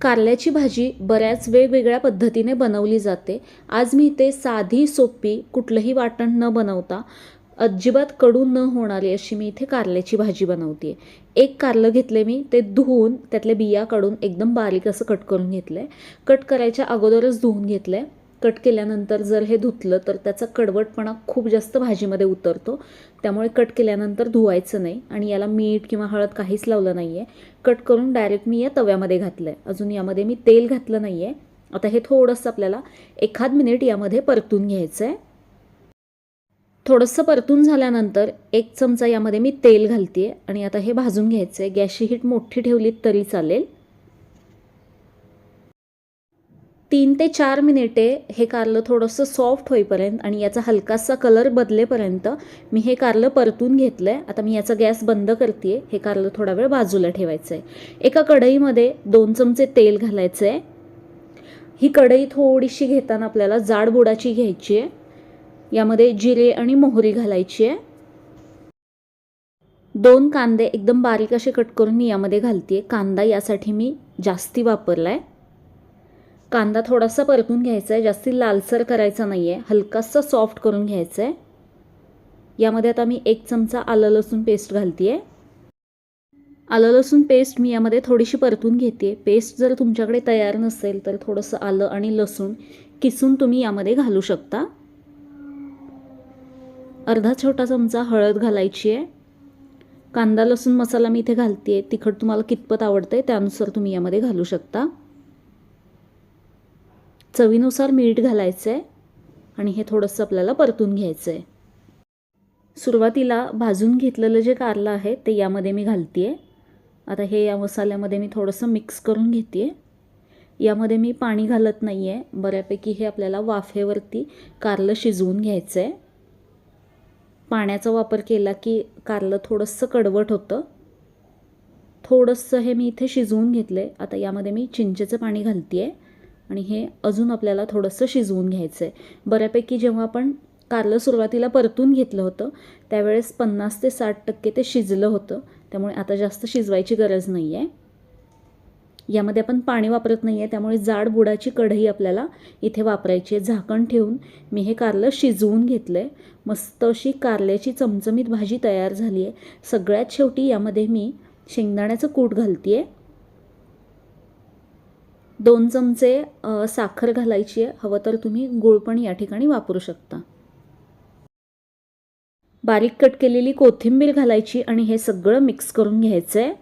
कारल्याची भाजी बऱ्याच वेगवेगळ्या पद्धतीने बनवली जाते. आज मी इथे साधी सोपी कुठलंही वाटण न बनवता अजिबात कडू न होणारी अशी मी इथे कारल्याची भाजी बनवते एक कारलं घेतले मी ते धुवून त्यातले बिया काढून एकदम बारीक असं कट करून घेतलं आहे कट करायच्या अगोदरच धुवून घेतलं आहे कट केल्यानंतर जर हे धुतलं तर त्याचा कडवटपणा खूप जास्त भाजीमध्ये उतरतो. त्यामुळे कट केल्यानंतर धुवायचं नाही आणि याला मीठ किंवा हळद काहीच लावलं नाही आहे कट करून डायरेक्ट मी या तव्यामध्ये घातलं आहे अजून यामध्ये मी तेल घातलं नाही आहे आता हे थोडंसं आपल्याला एखाद मिनिट यामध्ये परतून घ्यायचं आहे थोडंसं परतून झाल्यानंतर एक चमचा यामध्ये मी तेल घालते आणि आता हे भाजून घ्यायचं आहे गॅसची हीट मोठी ठेवलीत तरी चालेल. तीन ते चार मिनिटे हे कारलं थोडंसं सॉफ्ट होईपर्यंत आणि याचा हलकासा कलर बदलेपर्यंत मी हे कारलं परतून घेतलं आहे आता मी याचा गॅस बंद करते हे कारलं थोडा वेळ बाजूला ठेवायचं आहे एका कढईमध्ये दोन चमचे तेल घालायचं आहे ही कढई थोडीशी घेताना आपल्याला जाड बुडाची घ्यायची आहे यामध्ये जिरे आणि मोहरी घालायची आहे दोन कांदे एकदम बारीक असे कट करून मी यामध्ये घालते कांदा यासाठी मी जास्ती वापरला आहे कांदा थोडासा परतून घ्यायचा आहे जास्ती लालसर करायचा नाही आहे हलकासा सॉफ्ट करून घ्यायचा आहे यामध्ये आता मी एक चमचा आलं लसूण पेस्ट घालते आहे आलं लसूण पेस्ट मी यामध्ये थोडीशी परतून घेते पेस्ट जर तुमच्याकडे तयार नसेल तर थोडंसं आलं आणि लसूण किसून तुम्ही यामध्ये घालू शकता. अर्धा छोटा चमचा हळद घालायची आहे कांदा लसूण मसाला मी इथे घालते आहे तिखट तुम्हाला कितपत आवडतं आहे त्यानुसार तुम्ही यामध्ये घालू शकता. चवीनुसार मीठ घालायचं आहे आणि हे थोडंसं आपल्याला परतून घ्यायचं आहे सुरुवातीला भाजून घेतलेलं जे कारलं आहे ते यामध्ये मी घालते आहे आता हे या मसाल्यामध्ये मी थोडंसं मिक्स करून घेते आहे यामध्ये मी पाणी घालत नाही आहे बऱ्यापैकी हे आपल्याला वाफेवरती कारलं शिजवून घ्यायचं आहे पाण्याचा वापर केला की कारलं थोडंसं कडवट होतं. थोडंसं हे मी इथे शिजवून घेतलं आहे आता यामध्ये मी चिंचेचं पाणी घालते आहे आणि हे अजून आपल्याला थोडंसं शिजवून घ्यायचं आहे बऱ्यापैकी जेव्हा आपण कारलं सुरुवातीला परतून घेतलं होतं त्यावेळेस पन्नास ते साठ टक्के ते शिजलं होतं. त्यामुळे आता जास्त शिजवायची गरज नाही आहे यामध्ये आपण पाणी वापरत नाही आहे त्यामुळे जाड बुडाची कढई आपल्याला इथे वापरायची आहे. झाकण ठेवून मी हे कारलं शिजवून घेतलं आहे मस्त अशी कारल्याची चमचमीत भाजी तयार झाली आहे सगळ्यात शेवटी यामध्ये मी शेंगदाण्याचं कूट घालते आहे दोन चमचे साखर घालायची आहे. हवं तर तुम्ही गूळ पण या ठिकाणी वापरू शकता. बारीक कट केलेली कोथिंबीर घालायची आणि हे सगळं मिक्स करून घ्यायचं आहे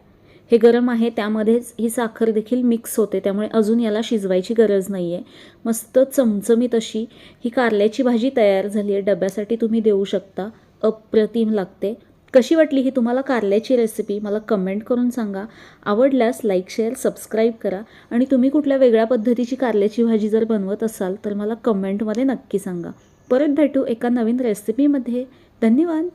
हे गरम आहे त्यामध्येच ही साखर देखील मिक्स होते. त्यामुळे अजून याला शिजवायची गरज नाही आहे मस्त चमचमीत अशी ही कारल्याची भाजी तयार झाली आहे. डब्यासाठी तुम्ही देऊ शकता. अप्रतिम लागते. कशी वाटली ही तुम्हाला कारल्याची रेसिपी मला कमेंट करून सांगा. आवडल्यास लाईक शेअर सबस्क्राईब करा. आणि तुम्ही कुठल्या वेगळ्या पद्धतीची कारल्याची भाजी जर बनवत असाल तर मला कमेंटमध्ये नक्की सांगा. परत भेटू एका नवीन रेसिपीमध्ये धन्यवाद!